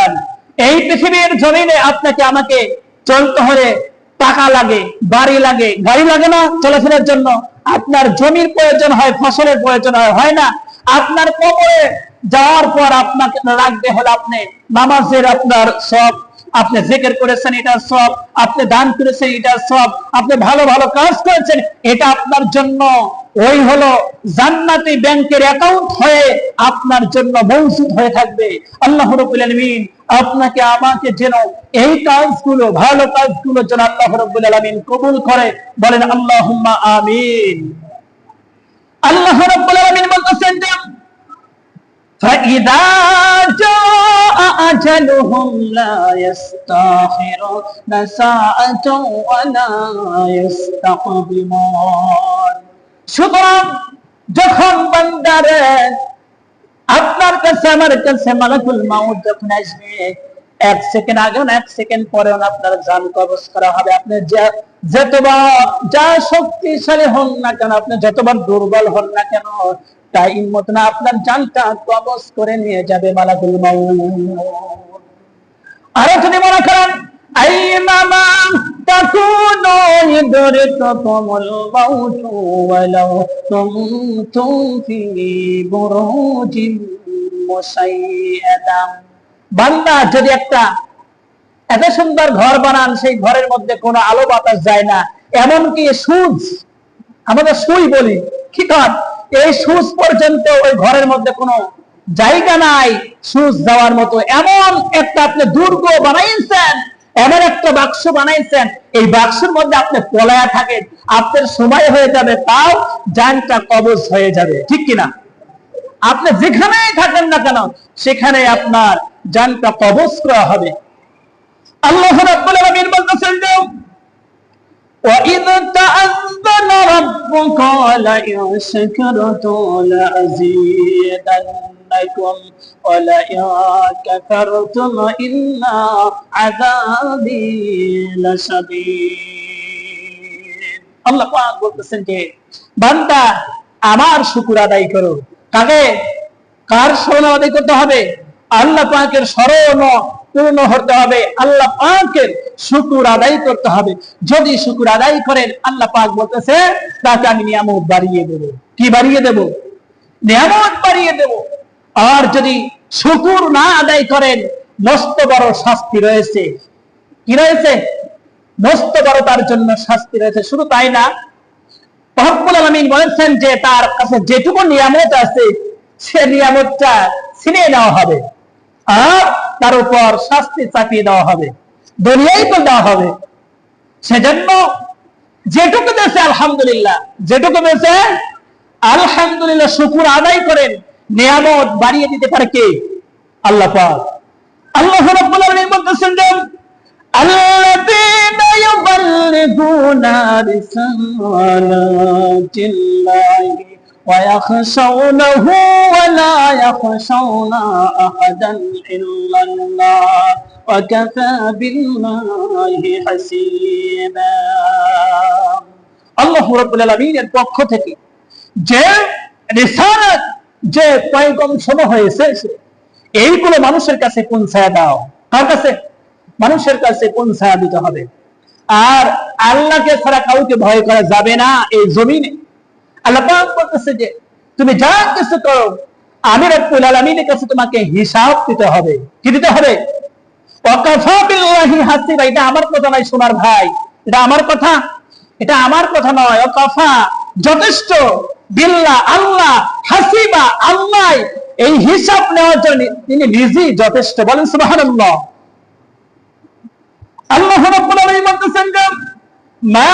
যান এই পৃথিবীর জমিনে আপনাকে আমাকে চলতে হলে টাকা লাগে, বাড়ি লাগে। গাড়ি লাগে না চলাফেরার জন্য? আপনার জমির প্রয়োজন হয়, ফসলের প্রয়োজন হয় হয় না? আপনার কবরে যাওয়ার পর আপনাকে রাখতে হলে আপনি নামাজের আপনার সব আপনি জেকের করেছেন এটা সব আপনি দান করেছেন এটা সব আপনি ভালো ভালো কাজ করেছেন এটা আপনার জন্য ওই হলো জান্নাতি ব্যাংকের অ্যাকাউন্ট হয়ে আপনার জন্য মৌজুদ হয়ে থাকবে আল্লাহ রব্বুল আলামিন আপনাকে আমাকে যেন এই কাজগুলো ভালো কাজগুলো যেন আল্লাহ রব্বুল আলামিন কবুল করে বলেন আল্লাহুম্মা আমিন আল্লাহ রব্বুল আলামিন বলতেছেন যে فإذا جاء أجلهم لا يستأخرون ساعة ولا يستقدمون সুতরাং যখন বান্দারে আপনার কাছে আমার কাছে মালাকুল মাউত যখন আসবে এক সেকেন্ড আগে না এক সেকেন্ড পরে আপনার জান কবজ করা হবে আপনি যা- যতবার যা শক্তিশালী হন না কেন আপনি যতবার দুর্বল হন না কেন টাইম মতো না আপনার জানটা কবজ করে নিয়ে যাবে মালাকুল মাউত আরো যদি মনে করেন أينما تكونوا يدرككم الموت ولو كنتم في بروج مشيدة বান্দা যদি একটা এত সুন্দর ঘর বানান সেই ঘরের মধ্যে কোনো আলো বাতাস যায় না এমনকি সুচ আমাদের সুই বলি কি কর এই সুচ পর্যন্ত ওই ঘরের মধ্যে কোনো জায়গা নাই সুচ যাওয়ার মতো এমন একটা আপনি দুর্গ বানাইছেন এমন একটা বাক্স বানাইছেন এই বাক্সের মধ্যে আপনি পলায়া থাকেন আপনার সময় হয়ে যাবে তাও জানটা কবজ হয়ে যাবে ঠিক কিনা আপনি যেখানেই থাকেন না কেন সেখানে আপনার জানটা কবজ করা হবে আল্লাহ রাব্বুল আলামিন বলতেছেন যে وإذ تأذن ربك لئن شكرتم لأزيدنكم ولئن كفرتم إن عذابي لشديد আল্লাহ পাক বলতেছেন যে বান্দা আমার শুকুর আদায় করো কাকে কার স্মরণ আদায় করতে হবে আল্লাহ পাকের স্মরণ পূর্ণ হতে হবে আল্লাহ পাকের শুকুর আদায় করতে হবে যদি শুকুর আদায় করেন আল্লাহ পাক বলতেছে তাকে আমি নিয়ামত বাড়িয়ে দেব কি বাড়িয়ে দেব নিয়ামত বাড়িয়ে দেব আর যদি শুকুর না আদায় করেন, মস্ত বড় শাস্তি রয়েছে। কি রয়েছে? মস্ত বড় তার জন্য শাস্তি রয়েছে। শুধু তাই না রব্বুল আলামিন বলেছেন যে তার কাছে যেটুকু নিয়ামত আছে, সে নিয়ামতটা ছিনিয়ে নেওয়া হবে। আর তার উপর শাস্তি চাপিয়ে দেওয়া হবে। দুনিয়াই তো দেওয়া হবে। সেজন্য যেটুকু দেশে আলহামদুলিল্লাহ। যেটুকু দেশে আলহামদুলিল্লাহ, শুকুর আদায় করেন। নিয়ামত বাড়িয়ে দিতে পারে কে আল্লাহ পাক আল্লাহ রাব্বুল আলামিন বলতেছেন যে الذين يبلغون رسالات الله ويخشونه ولا يخشون أحدا إلا الله وكفى بالله حسيبا আল্লাহ রাব্বুল আলামিনের পক্ষ থেকে যে রিসালাত যে পয়গম সমূহ হয়েছে এইগুলো মানুষের কাছে পৌঁছায় দাও? কার কাছে? মানুষের কাছে পৌঁছায় দিতে হবে? আর আল্লাহকে ছাড়া কাউকে ভয় করা যাবে না এই জমিনে। আল্লাহ যে, তুমি যা কিছু করো, আমি রব্বুল আলামিনের কাছে তোমাকে হিসাব দিতে হবে। কি দিতে হবে? হাসিবা, এটা আমার কথা নয় সোনার ভাই, এটা আমার কথা। এটা আমার কথা নয়, ওয়াকাফা যথেষ্ট। বিল্লাহ, আল্লাহ, হাসিবা আল্লাহ এই হিসাব নেওয়ার জন্য তিনি নিজেই যথেষ্ট। বলেন সুবহানাল্লাহ। আল্লাহ বলতেছেন যে, মা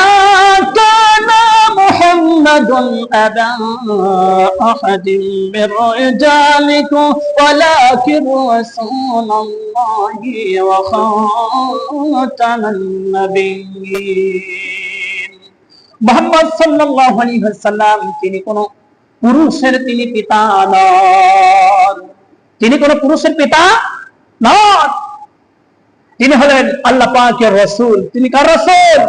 মুহাম্মদ সাল্লাল্লাহু আলাইহি ওয়াসাল্লাম, তিনি কোন পুরুষের তিনি পিতা নন। তিনি কোন পুরুষের পিতা নন। তিনি হলেন আল্লাহ পাকের রসুল। তিনি কার রসুল?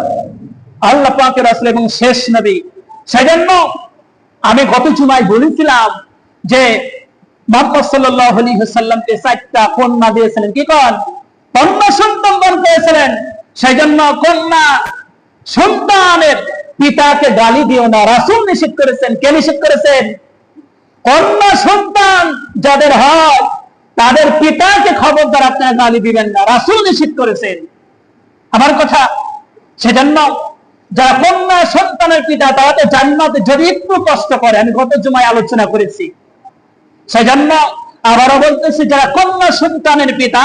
আল্লাহ পাকের রসুল এবং শেষ নবী। সেজন্য আমি গত জুমায় বলেছিলাম যে মোহাম্মদ সাল্লাল্লাহু আলাইহি ওয়াসাল্লামকে চারটা কন্যা দিয়েছিলেন। কি কন? কন্যা সন্তান দান করেছিলেন সেই জন্য কন্যা সন্তানের পিতাকে গালি দিও না, রাসূল নিষেধ করেছেন, কে নিষেধ করেছেন? কন্যা সন্তান যাদের হয়, তাদের পিতাকে খবরদার আপনারা গালি দিবেন না, রাসূল নিষেধ করেছেন। আমার কথা, সেজন্য যারা কন্যা সন্তানের পিতা, তারা তো জান্নাতে যদি একটু কষ্ট করে আমি গত জুমায় আলোচনা করেছি। সেজন্য আবারও বলতেছি, যারা কন্যা সন্তানের পিতা,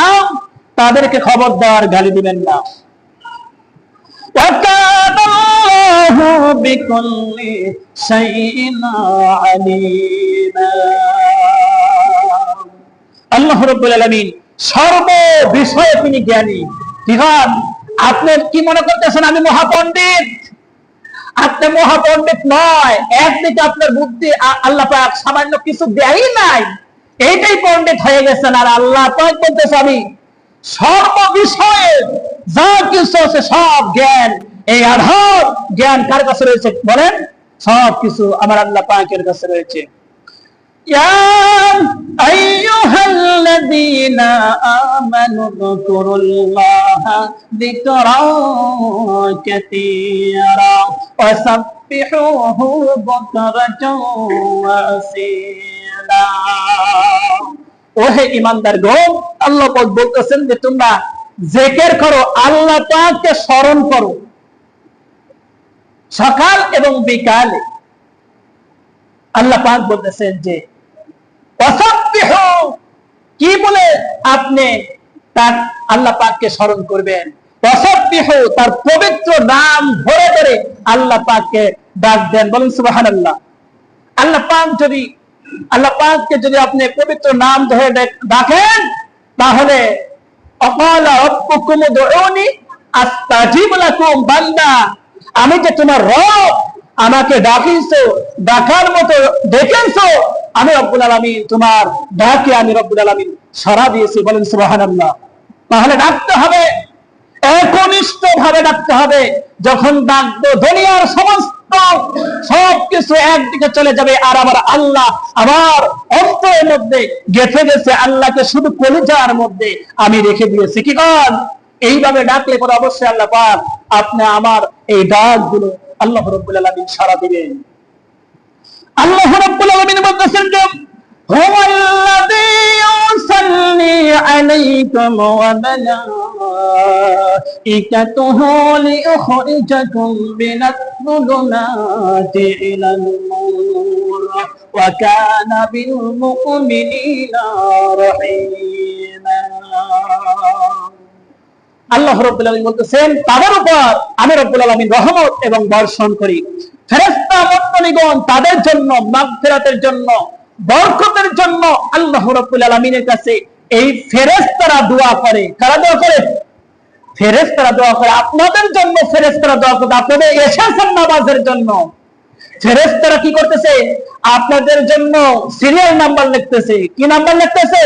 তাদেরকে খবর দেওয়ার গালি দিবেন না। بكل شيء عليما আল্লাহ রব্বুল আলামিন সর্ব বিষয়ে তিনি জ্ঞানী কি হন আপনি কি মনে করতেছেন আমি মহাপণ্ডিত আপনি মহাপণ্ডিত নয় একদিকে আপনার বুদ্ধি আ- আল্লাহ পাক সামান্য কিছু দেয়ই নাই এইটাই পণ্ডিত হয়ে গেছেন আর আল্লাহ পাক বলতেছে আমি সর্ব বিষয়ে যা কিছু আছে সব জ্ঞান এই আধার জ্ঞান কার কাছে রয়েছে? বলেন। সব কিছু আমার আল্লাহ পাকের কাছে রয়েছে। ওহে ইমানদার গো, আল্লাহ বলতেছেন যে তোমরা জেকের করো, আল্লাহ তাকে স্মরণ করো। সকাল এবং বিকালে। আল্লাহ পাক বলতেছেন যে কি বলে আপনি তার আল্লাহ পাককে স্মরণ করবেন? অসাব্বিহু তার পবিত্র নাম ধরে ধরে আল্লাহ পাককে ডাক দেন। বলেন, সুবহানাল্লাহ। আল্লাহ পাক যদি, আল্লাহ পাককে যদি আপনি পবিত্র নাম ধরে ডাক- ডাকেন, তাহলে, অকাল রব্বুকুম উদউনি আস্তাজিব লাকুম বান্দা। আমি যে তোমার রব, আমাকে ডাকিছো, ডাকার মতো ডেকেছো, আমি রব্বুল আলামিন তোমার ডাকে আমি রব্বুল আলামিন সারা দিয়েছি। বলেন, সুবহানাল্লাহ। তাহলে ডাকতে হবে একনিষ্ঠ ভাবে ডাকতে হবে। যখন ডাকবো, দুনিয়ার সমস্ত সব কিছু একদিকে চলে যাবে আর আমার আল্লাহ আমার অন্তরের মধ্যে গেঁথে গেছে। আল্লাহকে শুধু কলিজার মধ্যে আমি রেখে দিয়েছি। কি কন? এইভাবে ডাকলে পরে অবশ্যই আল্লাহ পাক আপনি আমার এই ডাকগুলো আল্লাহ রব্বুল আলামিন সারা দিবেন আল্লাহ রাব্বুল আলামিন বলতেছেন যে هو الذي يصلي عليكم وملائكته ليخرجكم من الظلمات إلى النور وكان بالمؤمنين رحيما আল্লাহ রব্বুল আলামিন বলতেছেন, তাদের উপর আমি রব্বুল আলামিন রহমত এবং বর্ষণ করি। মণ্ডলীগণ তাদের জন্য, মাগফিরাতের জন্য, বরকতের জন্য আল্লাহ রব্বুল আলামিনের কাছে এই ফেরেশতারা দোয়া করে। কারা দোয়া করে? ফেরেশতারা দোয়া করে। আপনাদের জন্য ফেরেশতারা দোয়া করে আপনাদের এসেছেন নামাজের জন্য। ফেরেশতারা কি করতেছে? আপনাদের জন্য সিরিয়াল নাম্বার লিখতেছে। কি নাম্বার লিখতেছে?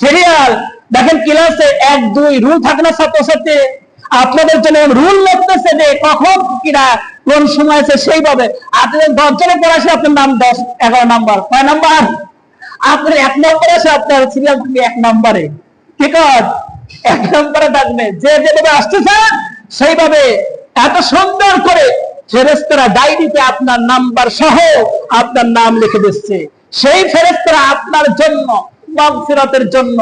সিরিয়াল দেখেন ক্লাসে এক, দুই, রুল থাকে না ছাত্রছাত্রী। আপনাদের জন্য রুল লিখতেছে যে কখন কিনা কোন সময় আছে সেইভাবে। আপনাদের দশ জনের পর আসে, আপনার নাম দশ, এগারো নাম্বার। কয় নাম্বার? আপনার এক নম্বরে আছে আপনার সিরিয়াল থেকে এক নম্বরে। ঠিক আছে? এক নম্বরে ডাকবে যে যেভাবে আসতেছে, সেইভাবে এত সুন্দর করে ফেরেস্তারা ডায়েরিতে আপনার নাম্বার সহ আপনার নাম লিখে দিচ্ছে। সেই ফেরেস্তারা আপনার জন্য মাগফিরাতের জন্য,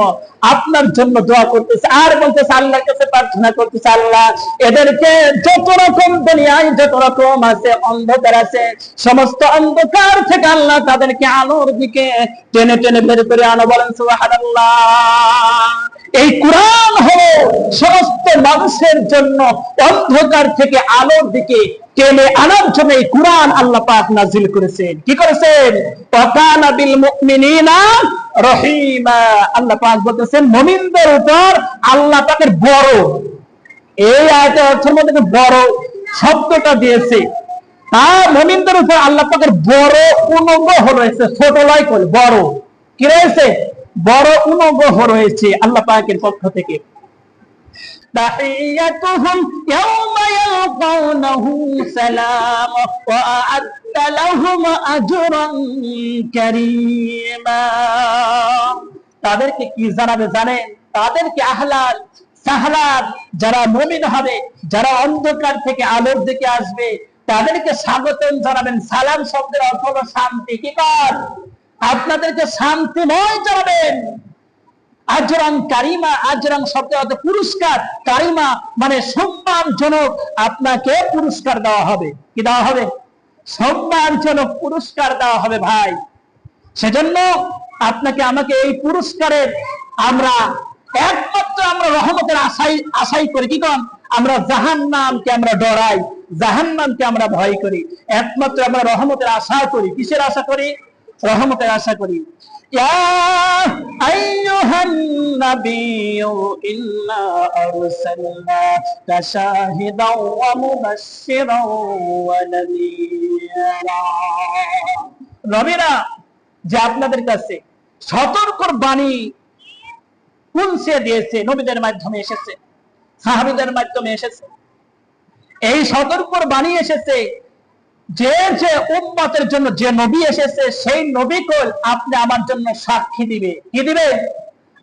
আপনার জন্য দোয়া করতেছে। আর বলতেছে, আল্লাহর কাছে প্রার্থনা করতেছে, আল্লাহ, এদেরকে যত রকম দুনিয়ায় যত রকম আছে, অন্ধকার আছে, সমস্ত অন্ধকার থেকে আল্লাহ তাদেরকে আলোর দিকে টেনে টেনে বের করে আনো। বলেন, সুবহানাল্লাহ। এই কোরআন হলো সমস্ত মানুষের জন্য অন্ধকার থেকে আলোর দিকে টেনে আনার জন্য এই আল্লাহ পাক নাজিল করেছেন। কি করেছেন? ওয়াকানা বিল মুমিনিনা রহিমা। আল্লাহ পাক বলতেছেন, মুমিনদের উপর আল্লাহ পাকের বড়, এই আয়াতের অর্থের মধ্যে বড় শব্দটা দিয়েছে। তার মুমিনদের উপর আল্লাহ পাকের বড় অনুগ্রহ রয়েছে ছোট লয় বড়। কি রয়েছে? বড় অনুগ্রহ রয়েছে আল্লাহ পাকের পক্ষ থেকে। تحيتهم يوم يلقونه سلام وأعد لهم أجرا كريما তাদেরকে কি জানাবে জানেন তাদেরকে আহলাল সাহলাল যারা মুমিন হবে যারা অন্ধকার থেকে আলোর দিকে আসবে তাদেরকে স্বাগতম জানাবেন সালাম শব্দের অর্থ হলো শান্তি কি কর আপনাদেরকে শান্তিময় জানাবেন আজরাং কারিমা, আজরাং শব্দের অর্থ পুরস্কার। কারিমা মানে সম্মানজনক, আপনাকে পুরস্কার দেওয়া হবে। কি দেওয়া হবে? সম্মানজনক পুরস্কার দেওয়া হবে ভাই। সেজন্য আপনাকে আমাকে এই পুরস্কারের আমরা একমাত্র আমরা রহমতের আশাই আশাই করি। কি কন? আমরা জাহান নামকে আমরা ডরাই জাহান নামকে আমরা ভয় করি। একমাত্র আমরা রহমতের আশা করি। কিসের আশা করি? রহমতের আশা করি। يا أيها النبي إنا أرسلناك شاهدا ومبشرا ونذيرا নবীরা যে আপনাদের কাছে সতর্কর বাণী পৌঁছে দিয়েছে নবীদের মাধ্যমে এসেছে সাহাবিদের মাধ্যমে এসেছে এই সতর্কর বাণী এসেছে যে যে উম্মতের জন্য যে নবী এসেছে, সেই নবী কল আপনি আমার জন্য সাক্ষী দিবে। কি দিবে?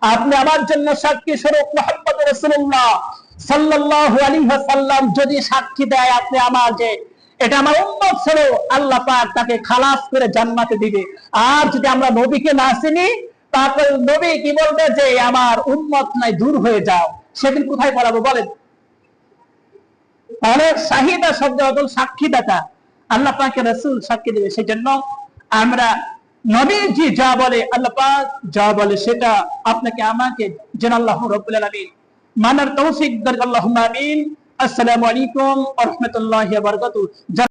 আপনি আমার জন্য সাক্ষী স্বরূপ মোহাম্মদ রসুল্লাহ সাল্লাল্লাহু আলাইহি ওয়াসাল্লাম যদি সাক্ষী দেয় আপনি আমার যে এটা আমার উম্মত ছিল আল্লাহ পাক তাকে খালাস করে জান্নাতে দিবে। আর যদি আমরা নবীকে না চিনি, তারপর নবী কি বলবে যে, আমার উম্মত নাই, দূর হয়ে যাও। সেদিন কোথায় পড়াবো বলেন? তাহলে শাহিদা শব্দ অদল সাক্ষীদাতা। আল্লাহ পাকে রসুল সাক্ষী দেবে সেই জন্য আমরা নবীজি যা বলে, আল্লাহ পাক যা বলে সেটা আপনাকে, আমাকে যেন আল্লাহ রব্বুল আলমিন মানার তৌফিক দরকার আল্লাহ আমিন। আসসালামু আলাইকুম রাহমাতুল্লাহি ওয়া বারাকাতুহু।